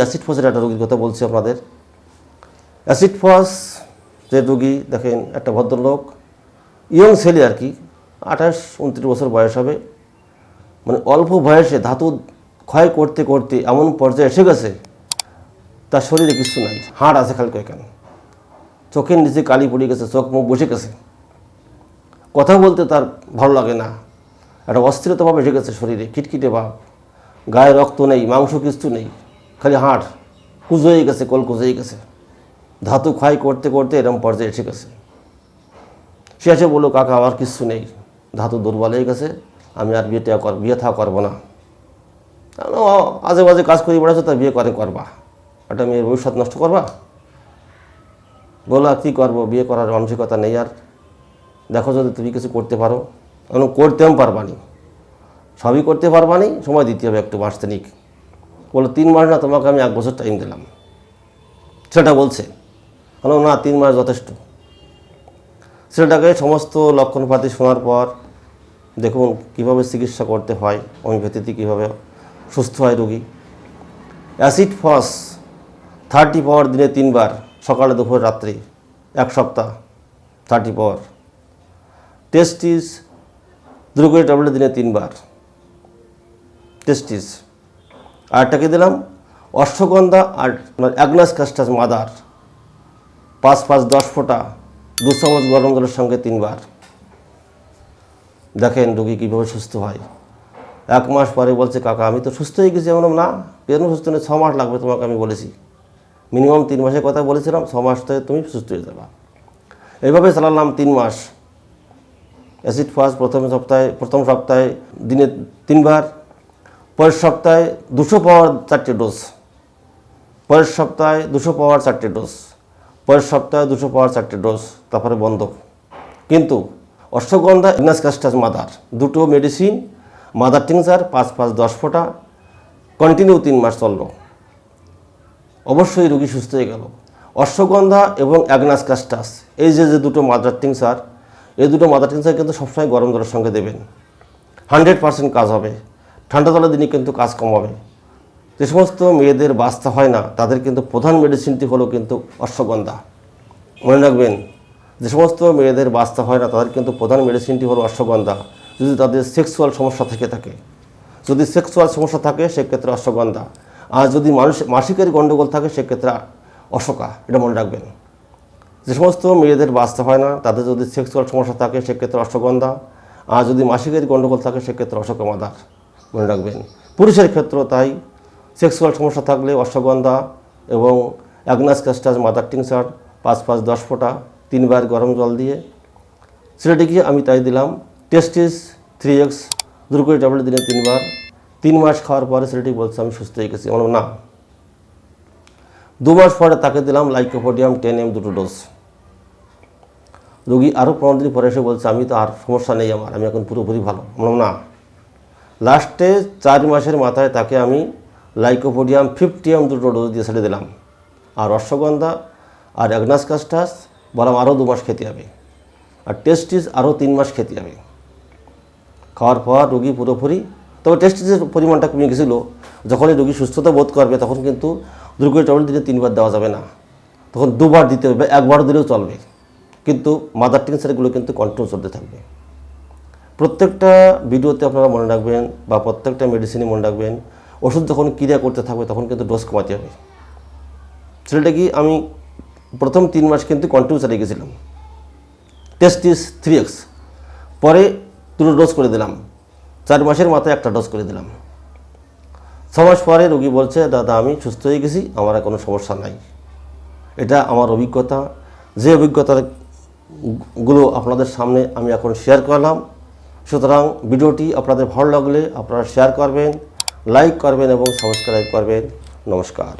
Acid ফসের একটা রোগীর কথা বলছি আপনাদের। অ্যাসিড ফস যে রোগী, দেখেন, একটা ভদ্রলোক, ইয়ং ছেলে আর কি, আঠাশ, উনত্রিশ বছর বয়স হবে। মানে অল্প বয়সে ধাতু ক্ষয় করতে করতে এমন পর্যায়ে এসে গেছে, তার শরীরে কিছু নাই, হাড় আছে খালি কয়েকখান চোখের নিচে কালি পড়ে গেছে, চোখ মুখ বসে গেছে। কথা বলতে তার ভালো লাগে না। একটা অস্থিরতাভাবে এসে গেছে শরীরে, খিটখিটে ভাব। গায়ে রক্ত নেই, মাংস কিছু নেই। খালি হাড় কুজোয়ে গেছে কল কুজোয়ে গেছে। ধাতু ক্ষয় করতে করতে এরম পর্যায়ে এসে গেছে। সে এসে বলল কাকা আমার কিচ্ছু নেই। ধাতু দুর্বল হয়ে গেছে আমি আর বিয়েটা কর বিয়ে থা করব না। আমি বললাম, "ও, আজে বাজে কাজ করি বেড়াচ্ছ তা বিয়ে করে করবা। একটা মেয়ের ভবিষ্যৎ নষ্ট করবা? বলো কী করব? বিয়ে করার মানসিকতা নেই আর। দেখো যদি তুমি কিছু করতে পারো আমি করতেও পারবানি সবই করতে পারবানি সময় দিতে হবে একটু তিনিক বলো, তিন মাস না, তোমাকে আমি এক বছর টাইম দিলাম। সেটা বলছে বলো না, তিন মাস যথেষ্ট। ছেলেটাকে সমস্ত লক্ষণপাতি শোনার পর দেখুন কীভাবে চিকিৎসা করতে হয় হোমিওপ্যাথিতে কীভাবে সুস্থ হয় রোগী। অ্যাসিড ফস থার্টি পাওয়ার দিনে তিনবার, সকালে, দুপুর, রাত্রি, এক সপ্তাহ থার্টি পাওয়ার। টেস্টিস দুটো করে ট্যাবলেট দিনে তিনবার। টেস্টিস আরটাকে দিলাম, অশ্বগন্ধা আর অ্যাগনাস কাস্টাস মাদার। পাঁচ পাঁচ দশ ফোঁটা দু চামচ গরম জলের সঙ্গে তিনবার। দেখেন রোগী কীভাবে সুস্থ হয়। এক মাস পরে বলছে, কাকা, আমি তো সুস্থ হয়ে গেছি এমন না। কেন সুস্থ নেই? ছ মাস লাগবে তোমাকে আমি বলেছি। মিনিমাম তিন মাসের কথা বলেছিলাম, ছ মাস থেকে তুমি সুস্থ হয়ে যাবা। এইভাবে চালালাম তিন মাস। অ্যাসিড ফার্স্ট প্রথম সপ্তাহে প্রথম সপ্তাহে দিনে তিনবার পরের সপ্তাহে দুশো পাওয়ার চারটে ডোজ। পরের সপ্তাহে দুশো পাওয়ার চারটে ডোজ। পরের সপ্তাহে দুশো পাওয়ার চারটে ডোজ, তারপরে বন্ধ। কিন্তু অশ্বগন্ধা ইগনাস কাস্টাস মাদার, দুটো মেডিসিন, মাদার টিংচার পাঁচ পাঁচ দশ ফোঁটা কন্টিনিউ তিন মাস চলল। অবশ্যই রোগী সুস্থ হয়ে গেল। অশ্বগন্ধা এবং অ্যাগনাস কাস্টাস এই যে যে দুটো মাদার টিংচার এই দুটো মাদার টিংচার কিন্তু সবসময় গরম জলের সঙ্গে দেবেন। হান্ড্রেড পার্সেন্ট কাজ হবে। ঠান্ডা জলের দিনে কিন্তু কাজ কমাবে যে সমস্ত মেয়েদের বাঁচতে হয় না, তাদের কিন্তু প্রধান মেডিসিনটি হলো কিন্তু অশ্বগন্ধা। মনে রাখবেন, যে সমস্ত মেয়েদের বাঁচতে হয় না, তাদের কিন্তু প্রধান মেডিসিনটি হলো অশ্বগন্ধা। যদি তাদের সেক্সুয়াল সমস্যা থেকে থাকে, যদি সেক্সুয়াল সমস্যা থাকে, সেক্ষেত্রে অশ্বগন্ধা। আর যদি মানুষ, মাসিকের গণ্ডগোল থাকে, সেক্ষেত্রে অশোকা, এটা মনে রাখবেন। যে সমস্ত মেয়েদের বাঁচতে হয় না, তাদের যদি সেক্সুয়াল সমস্যা থাকে, সেক্ষেত্রে অশ্বগন্ধা। আর যদি মাসিকের গণ্ডগোল থাকে, সেক্ষেত্রে অশোকা মাদার। মনে রাখবেন। পুরুষের ক্ষেত্রেও তাই। সেক্সুয়াল সমস্যা থাকলে অশ্বগন্ধা এবং অ্যাগনাস ক্যাস্টাস মাদার টিংসার পাঁচ পাঁচ দশ ফোঁটা, তিনবার গরম জল দিয়ে। ছেলেটিকে আমি তাই দিলাম। টেস্টিস থ্রি এক্স দুটো করে ট্যাবলেট দিনে তিনবার। তিন মাস খাওয়ার পরে ছেলেটি বলছে, আমি সুস্থ হয়ে গেছি। বললাম, না। দু মাস পরে তাকে দিলাম লাইকোপোডিয়াম টেন এম দুটো ডোজ রোগী আরও পনেরো দিন পরে এসে বলছে, আমি তো আর সমস্যা নেই আমার, আমি এখন পুরোপুরি ভালো। বললাম, না। লাস্টে চার মাসের মাথায় তাকে আমি লাইকোপোডিয়াম ফিফটিয়াম দুটো ডোজ দিয়ে ছেড়ে দিলাম। আর অশ্বগন্ধা আর অ্যাগনাস কাস্টাস বললাম আরও দু মাস খেতে হবে। আর টেস্টিস আরও তিন মাস খেতে হবে। খাওয়ার পর রোগী পুরোপুরি, তবে টেস্টিসের পরিমাণটা কমে গেছিল। যখনই রোগী সুস্থতা বোধ করবে তখন কিন্তু দুর্গের ট্যাবলেট দিনে তিনবার দেওয়া যাবে না। তখন দুবার দিতে হবে, একবার দিলেও চলবে। কিন্তু মাদার টিংসারগুলো কিন্তু কন্ট্রোল চলতে থাকবে। প্রত্যেকটা ভিডিওতে আপনারা মনে রাখবেন বা প্রত্যেকটা মেডিসিনই মনে রাখবেন, ওষুধ যখন ক্রিয়া করতে থাকবে তখন কিন্তু ডোজ কমাতে হবে। সেটা কি আমি প্রথম তিন মাস কিন্তু কন্টিনিউ চালিয়ে গেছিলাম। টেস্ট ইস থ্রি এক্স পরে দুটো ডোজ করে দিলাম। চার মাসের মাথায় একটা ডোজ করে দিলাম। ছ মাস পরে রোগী বলছে, দাদা, আমি সুস্থ হয়ে গেছি, আমার কোনো সমস্যা নাই। এটা আমার অভিজ্ঞতা। যে অভিজ্ঞতাগুলো আপনাদের সামনে আমি এখন শেয়ার করলাম সুতরাং ভিডিওটি আপনাদের ভালো লাগলে আপনারা শেয়ার করবেন লাইক করবেন এবং সাবস্ক্রাইব করবেন। নমস্কার।